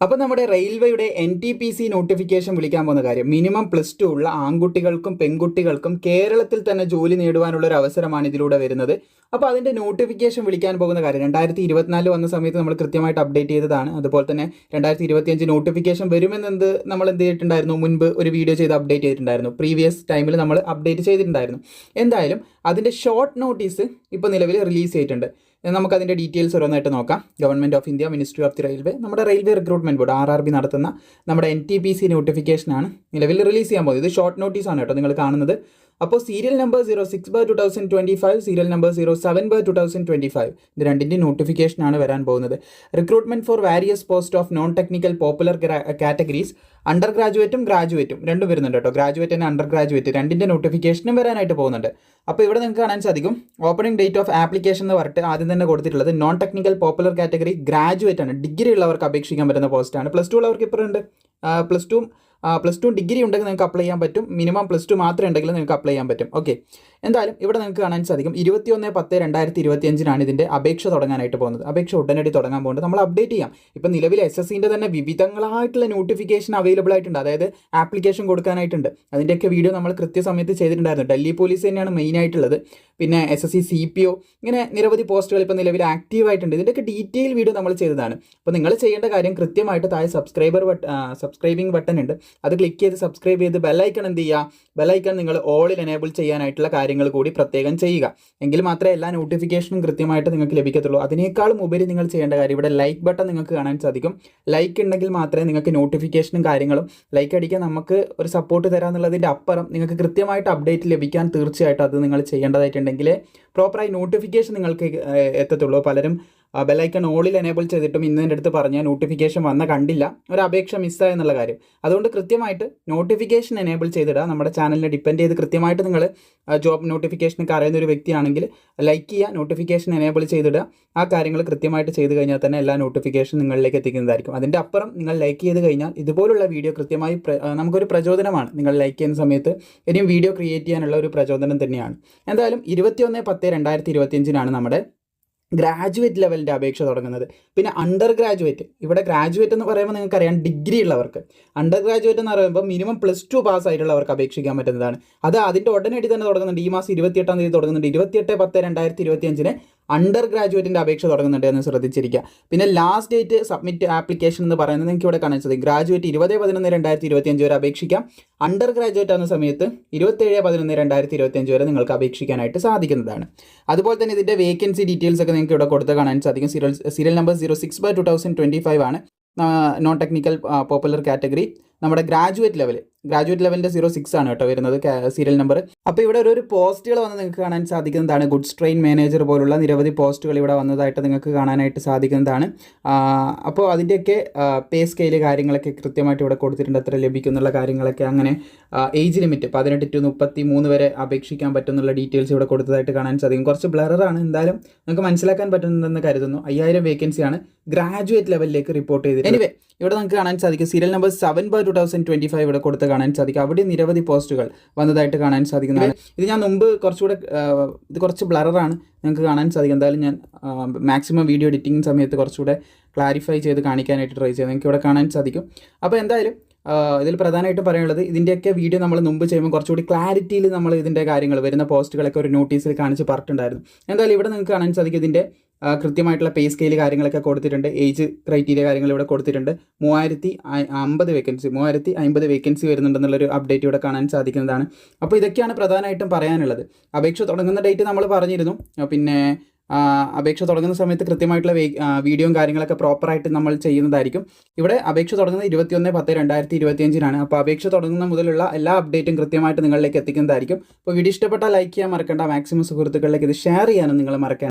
അപ്പോൾ നമ്മുടെ റെയിൽവേയുടെ N T P C notification വിളിക്കാൻ പോകുന്ന കാര്യം മിനിമം പ്ലസ് ടു ഉള്ള ആൺകുട്ടികൾക്കും പെൺകുട്ടികൾക്കും കേരളത്തിൽ തന്നെ ജോലി നേടുവാനുള്ള ഒരു അവസരമാണ് ഇതിലൂടെ വരുന്നത്. അപ്പോൾ അതിന്റെ നോട്ടിഫിക്കേഷൻ വിളിക്കാൻ പോകുന്ന കാര്യം രണ്ടായിരത്തി ഇരുപത്തിനാല് വന്ന സമയത്ത് നമ്മൾ കൃത്യമായിട്ട് അപ്ഡേറ്റ് ചെയ്തതാണ്. അതുപോലെ തന്നെ രണ്ടായിരത്തി ഇരുപത്തിയഞ്ച് നോട്ടിഫിക്കേഷൻ വരുമെന്നത് നമ്മൾ എന്ത് ചെയ്തിട്ടുണ്ടായിരുന്നു? മുൻപ് ഒരു വീഡിയോ ചെയ്ത് അപ്ഡേറ്റ് ചെയ്തിട്ടുണ്ടായിരുന്നു. പ്രീവിയസ് ടൈമിൽ നമ്മൾ അപ്ഡേറ്റ് ചെയ്തിട്ടുണ്ടായിരുന്നു. എന്തായാലും അതിന്റെ ഷോർട്ട് നോട്ടീസ് ഇപ്പോൾ നിലവിൽ റിലീസ് ചെയ്തിട്ടുണ്ട്. നമുക്ക് നമുക്കതിന്റെ ഡീറ്റെയിൽസ് ഓരോന്നായിട്ട് നോക്കാം. Government of India ministry of the railway നമ്മുടെ railway recruitment board R R B നടത്തുന്ന നമ്മുടെ എൻ ടി പി സി നോട്ടിഫിക്കേഷനാണ് നിലവിൽ റിലീസ് ചെയ്യാൻ പോകുന്നത്. ഇത് ഷോർട്ട് നോട്ടീസാണ് കേട്ടോ നിങ്ങൾ കാണുന്നത്. അപ്പോൾ serial number zero six by two thousand twenty five serial number zero seven by two thousand twenty five ഇത് രണ്ടിന്റെ നോട്ടിഫിക്കേഷനാണ് വരാൻ പോകുന്നത്. Recruitment for various post of non technical popular categories under ഗ്രാജുവേറ്റും ഗ്രാജുവേറ്റും രണ്ടും വരുന്നുണ്ട് കേട്ടോ. ഗ്രാജുവേറ്റ് ആൻഡ് അണ്ടർ ഗ്രാജുവേറ്റ് രണ്ടിന്റെ നോട്ടിഫിക്കേഷനും വരാനായിട്ട് പോകുന്നുണ്ട്. അപ്പോൾ ഇവിടെ നിങ്ങൾക്ക് കാണാൻ സാധിക്കും. ഓപ്പണിംഗ് ഡേറ്റ് ഓഫ് ആപ്ലിക്കേഷൻ എന്ന് പറഞ്ഞിട്ട് ആദ്യം തന്നെ കൊടുത്തിട്ടുള്ളത് non technical popular category graduate ആണ്. ഡിഗ്രി ഉള്ളവർക്ക് അപേക്ഷിക്കാൻ പറ്റുന്ന പോസ്റ്റാണ് പ്ലസ് ടു ഉള്ളവർക്ക് ഇപ്പോൾ ഉണ്ട് plus two plus two degree ഉണ്ടെങ്കിൽ നിങ്ങൾക്ക് അപ്ലൈ ചെയ്യാൻ പറ്റും. മിനിമം പ്ലസ് ടു മാത്രമേ ഉണ്ടെങ്കിൽ നിങ്ങൾക്ക് അപ്ലൈ ചെയ്യാൻ പറ്റും. ഓക്കെ എന്തായാലും ഇവിടെ നിങ്ങൾക്ക് കാണാൻ സാധിക്കും. ഇരുപത്തിയൊന്ന് പത്ത് രണ്ടായിരത്തി ഇരുപത്തി അഞ്ചിനാണ് ഇതിന്റെ അപേക്ഷ തുടങ്ങാനായിട്ട് പോകുന്നത്. അപേക്ഷ ഉടനടി തുടങ്ങാൻ പോകുന്നത്. നമ്മൾ അപ്ഡേറ്റ് ചെയ്യാം. ഇപ്പം നിലവിൽ എസ് എസ് സിന്റെ തന്നെ വിവിധങ്ങളായിട്ടുള്ള നോട്ടിഫിക്കേഷൻ അവൈലബിൾ ആയിട്ടുണ്ട്. അതായത് ആപ്ലിക്കേഷൻ കൊടുക്കാനായിട്ടുണ്ട്. അതിന്റെയൊക്കെ വീഡിയോ നമ്മൾ കൃത്യസമയത്ത് ചെയ്തിട്ടുണ്ടായിരുന്നു. ഡൽഹി പോലീസ് തന്നെയാണ് മെയിൻ ആയിട്ടുള്ളത്. പിന്നെ S S C C P O ഇങ്ങനെ നിരവധി പോസ്റ്റുകൾ ഇപ്പോൾ നിലവിൽ ആക്റ്റീവ് ആയിട്ടുണ്ട്. ഇതിന്റെയൊക്കെ ഡീറ്റെയിൽ വീഡിയോ നമ്മൾ ചെയ്തതാണ്. അപ്പോൾ നിങ്ങൾ ചെയ്യേണ്ട കാര്യം കൃത്യമായിട്ട് താഴെ സബ്സ്ക്രൈബർ സബ്സ്ക്രൈബിംഗ് ബട്ടൺ ഉണ്ട്. അത് ക്ലിക്ക് ചെയ്ത് സബ്സ്ക്രൈബ് ചെയ്ത് ബെല്ലൈക്കൺ എന്ത് ചെയ്യുക? ബെല്ലൈക്കൺ നിങ്ങൾ ഓളിൽ എനേബിൾ ചെയ്യാനായിട്ടുള്ള കാര്യങ്ങൾ കൂടി പ്രത്യേകം ചെയ്യുക. എങ്കിൽ മാത്രമേ എല്ലാ നോട്ടിഫിക്കേഷനും കൃത്യമായിട്ട് നിങ്ങൾക്ക് ലഭിക്കത്തുള്ളൂ. അതിനേക്കാളും ഉപരി നിങ്ങൾ ചെയ്യേണ്ട കാര്യം ഇവിടെ ലൈക്ക് ബട്ടൺ നിങ്ങൾക്ക് കാണാൻ സാധിക്കും. ലൈക്ക് ഉണ്ടെങ്കിൽ മാത്രമേ നിങ്ങൾക്ക് നോട്ടിഫിക്കേഷനും കാര്യങ്ങളും ലൈക്ക് അടിക്കാൻ നമുക്ക് ഒരു സപ്പോർട്ട് തരാമെന്നുള്ളതിന്റെ അപ്പുറം നിങ്ങൾക്ക് കൃത്യമായിട്ട് അപ്ഡേറ്റ് ലഭിക്കാൻ തീർച്ചയായിട്ടും അത് നിങ്ങൾ ചെയ്യേണ്ടതായിട്ടുണ്ടെങ്കിൽ പ്രോപ്പറായി നോട്ടിഫിക്കേഷൻ നിങ്ങൾക്ക് എത്തത്തുള്ളൂ. പലരും ബെല്ലൈക്കൺ ഓളിൽ എനേബിൾ ചെയ്തിട്ടും ഇന്ന് എന്റെ അടുത്ത് പറഞ്ഞ നോട്ടിഫിക്കേഷൻ വന്ന കണ്ടില്ല. ഒരു അപേക്ഷ മിസ്സായ എന്നുള്ള കാര്യം. അതുകൊണ്ട് കൃത്യമായിട്ട് നോട്ടിഫിക്കേഷൻ എനേബിൾ ചെയ്തിടുക നമ്മുടെ ചാനലിനെ ഡിപ്പെൻഡ് ചെയ്ത് കൃത്യമായിട്ട് നിങ്ങൾ ജോബ് നോട്ടിഫിക്കേഷനൊക്കെ അറിയുന്ന ഒരു വ്യക്തിയാണെങ്കിൽ ലൈക്ക് ചെയ്യുക നോട്ടിഫിക്കേഷൻ എനേബിൾ ചെയ്തിടുക. ആ കാര്യങ്ങൾ കൃത്യമായിട്ട് ചെയ്ത് കഴിഞ്ഞാൽ തന്നെ എല്ലാ നോട്ടിഫിക്കേഷൻ നിങ്ങളിലേക്ക് എത്തിക്കുന്നതായിരിക്കും. അതിന്റെ അപ്പുറം നിങ്ങൾ ലൈക്ക് ചെയ്ത് കഴിഞ്ഞാൽ ഇതുപോലുള്ള വീഡിയോ കൃത്യമായി നമുക്കൊരു പ്രചോദനമാണ്. നിങ്ങൾ ലൈക്ക് ചെയ്യുന്ന സമയത്ത് ഇനിയും വീഡിയോ ക്രിയേറ്റ് ചെയ്യാനുള്ള ഒരു പ്രചോദനം തന്നെയാണ്. എന്തായാലും ഇരുപത്തിയൊന്ന് പത്ത് രണ്ടായിരത്തി ഇരുപത്തിയഞ്ചിനാണ് നമ്മുടെ ഗ്രാജുവേറ്റ് ലെവലിന്റെ അപേക്ഷ തുടങ്ങുന്നത്. പിന്നെ അണ്ടർ ഗ്രാജുവേറ്റ് ഇവിടെ ഗ്രാജുവേറ്റ് എന്ന് പറയുമ്പോൾ നിങ്ങൾക്ക് അറിയാം ഡിഗ്രി ഉള്ളവർക്ക്. അണ്ടർ ഗ്രാജുവേറ്റ് എന്ന് പറയുമ്പോൾ മിനിമം പ്ലസ് ടു പാസ് ആയിട്ടുള്ളവർക്ക് അപേക്ഷിക്കാൻ പറ്റുന്നതാണ്. അത് അതിന്റെ ഉടനടി തന്നെ തുടങ്ങുന്നുണ്ട്. ഈ മാസം ഇരുപത്തിയെട്ടാം തീയതി തുടങ്ങുന്നുണ്ട്. ഇരുപത്തിയെട്ട് പത്ത് രണ്ടായിരത്തി ഇരുപത്തി അഞ്ചിന് അണ്ടർ ഗ്രാജുവേറ്റിന്റെ അപേക്ഷ തുടങ്ങുന്നുണ്ട് എന്ന് ശ്രദ്ധിച്ചിരിക്കുക. പിന്നെ ലാസ്റ്റ് ഡേറ്റ് സബ്മിറ്റ് ആപ്ലിക്കേഷൻ എന്ന് പറയുന്നത് നിങ്ങൾക്ക് ഇവിടെ കാണിച്ചത്. ഗ്രാജുവേറ്റ് ഇരുപത് പതിനൊന്ന് രണ്ടായിരത്തി ഇരുപത്തി അഞ്ച് വരെ അപേക്ഷിക്കാം. അണ്ടർ ഗ്രാജുവേറ്റ് ആകുന്ന സമയത്ത് ഇരുപത്തേഴ് പതിനൊന്ന് രണ്ടായിരത്തി ഇരുപത്തി അഞ്ച് വരെ നിങ്ങൾക്ക് അപേക്ഷിക്കാനായിട്ട് സാധിക്കുന്നതാണ്. അതുപോലെ തന്നെ ഇതിന്റെ വേക്കൻസി ഡീറ്റെയിൽസ് ഒക്കെ നിങ്ങൾക്ക് ഇവിടെ കൊടുത്ത് കാണാൻ സാധിക്കും. Serial serial number zero six by two thousand twenty five ആണ് നോൺ ടെക്നിക്കൽ പോപ്പുലർ കാറ്റഗറി നമ്മുടെ ഗ്രാജുവേറ്റ് ലെവൽ ഗ്രാജുവേറ്റ് ലെവലിന്റെ സീറോ സിക്സ് ആണ് കേട്ടോ വരുന്നത് സീരിയൽ നമ്പർ അപ്പോൾ ഇവിടെ ഒരു പോസ്റ്റുകൾ വന്ന് നിങ്ങൾക്ക് കാണാൻ സാധിക്കുന്നതാണ്. ഗുഡ്സ് ട്രെയിൻ മാനേജർ പോലുള്ള നിരവധി പോസ്റ്റുകൾ ഇവിടെ വന്നതായിട്ട് നിങ്ങൾക്ക് കാണാനായിട്ട് സാധിക്കുന്നതാണ്. അപ്പോൾ അതിന്റെയൊക്കെ പേ സ്കെയിൽ കാര്യങ്ങളൊക്കെ കൃത്യമായിട്ട് ഇവിടെ കൊടുത്തിട്ടുണ്ട്. എത്ര ലഭിക്കുന്നുള്ള കാര്യങ്ങളൊക്കെ അങ്ങനെ ഏജ് ലിമിറ്റ് പതിനെട്ട് ടു മുപ്പത്തി മൂന്ന് വരെ അപേക്ഷിക്കാൻ പറ്റുന്നുള്ള ഡീറ്റെയിൽസ് ഇവിടെ കൊടുത്തതായിട്ട് കാണാൻ സാധിക്കും. കുറച്ച് ബ്ലറാണ് എന്തായാലും നിങ്ങൾക്ക് മനസ്സിലാക്കാൻ പറ്റുന്നതെന്ന് കരുതുന്നു. അയ്യായിരം വേക്കൻസിയാണ് ഗ്രാജുവേറ്റ് ലെവലിലേക്ക് റിപ്പോർട്ട് ചെയ്തിട്ട് എനിവേ ഇവിടെ നമുക്ക് കാണാൻ സാധിക്കും. Serial number seven by two thousand twenty five ഇവിടെ കൊടുത്ത് കാണാൻ സാധിക്കും. അവിടെ നിരവധി പോസ്റ്റുകൾ വന്നതായിട്ട് കാണാൻ സാധിക്കുന്നതാണ്. ഇത് ഞാൻ മുമ്പ് കുറച്ചുകൂടെ ഇത് കുറച്ച് ബ്ലറാണ് നിങ്ങൾക്ക് കാണാൻ സാധിക്കും. എന്തായാലും ഞാൻ മാക്സിമം വീഡിയോ എഡിറ്റിംഗ് സമയത്ത് കുറച്ചുകൂടെ ക്ലാരിഫൈ ചെയ്ത് കാണിക്കാനായിട്ട് ട്രൈ ചെയ്ത് നിങ്ങൾക്ക് ഇവിടെ കാണാൻ സാധിക്കും. അപ്പോൾ എന്തായാലും ഇതിൽ പ്രധാനമായിട്ടും പറയാനുള്ളത് ഇതിന്റെയൊക്കെ വീഡിയോ നമ്മൾ മുമ്പ് ചെയ്യുമ്പോൾ കുറച്ചുകൂടി ക്ലാരിറ്റിയിൽ നമ്മൾ ഇതിന്റെ കാര്യങ്ങൾ വരുന്ന പോസ്റ്റുകളൊക്കെ ഒരു നോട്ടീസിൽ കാണിച്ച് പറഞ്ഞിട്ടുണ്ടായിരുന്നു. എന്തായാലും ഇവിടെ നിങ്ങൾക്ക് കാണാൻ സാധിക്കും ഇതിന്റെ കൃത്യമായിട്ടുള്ള പേ സ്കെയിൽ കാര്യങ്ങളൊക്കെ കൊടുത്തിട്ടുണ്ട്. ഏജ് ക്രൈറ്റീരിയ കാര്യങ്ങൾ ഇവിടെ കൊടുത്തിട്ടുണ്ട്. മൂവായിരത്തി അമ്പത് വേക്കൻസി മൂവായിരത്തി അമ്പത് വേക്കൻസി വരുന്നുണ്ടെന്നുള്ളൊരു അപ്ഡേറ്റ് ഇവിടെ കാണാൻ സാധിക്കുന്നതാണ്. അപ്പോൾ ഇതൊക്കെയാണ് പ്രധാനമായിട്ടും പറയാനുള്ളത്. അപേക്ഷ തുടങ്ങുന്ന ഡേറ്റ് നമ്മൾ പറഞ്ഞിരുന്നു. പിന്നെ അപേക്ഷ തുടങ്ങുന്ന സമയത്ത് കൃത്യമായിട്ടുള്ള വീഡിയോയും കാര്യങ്ങളൊക്കെ പ്രോപ്പറായിട്ട് നമ്മൾ ചെയ്യുന്നതായിരിക്കും. ഇവിടെ അപേക്ഷ തുടങ്ങുന്നത് ഇരുപത്തിയൊന്ന് പത്ത് രണ്ടായിരത്തി ഇരുപത്തിയഞ്ചിനാണ്. അപ്പോൾ അപേക്ഷ തുടങ്ങുന്ന മുതലുള്ള എല്ലാ അപ്ഡേറ്റും കൃത്യമായിട്ട് നിങ്ങളിലേക്ക് എത്തിക്കുന്നതായിരിക്കും. അപ്പോൾ വീഡിയോ ഇഷ്ടപ്പെട്ട ലൈക്ക് ചെയ്യാൻ മറക്കേണ്ട. മാക്സിമം സുഹൃത്തുക്കളിലേക്ക് ഇത് ഷെയർ ചെയ്യാനും നിങ്ങൾ മറക്കേണ്ട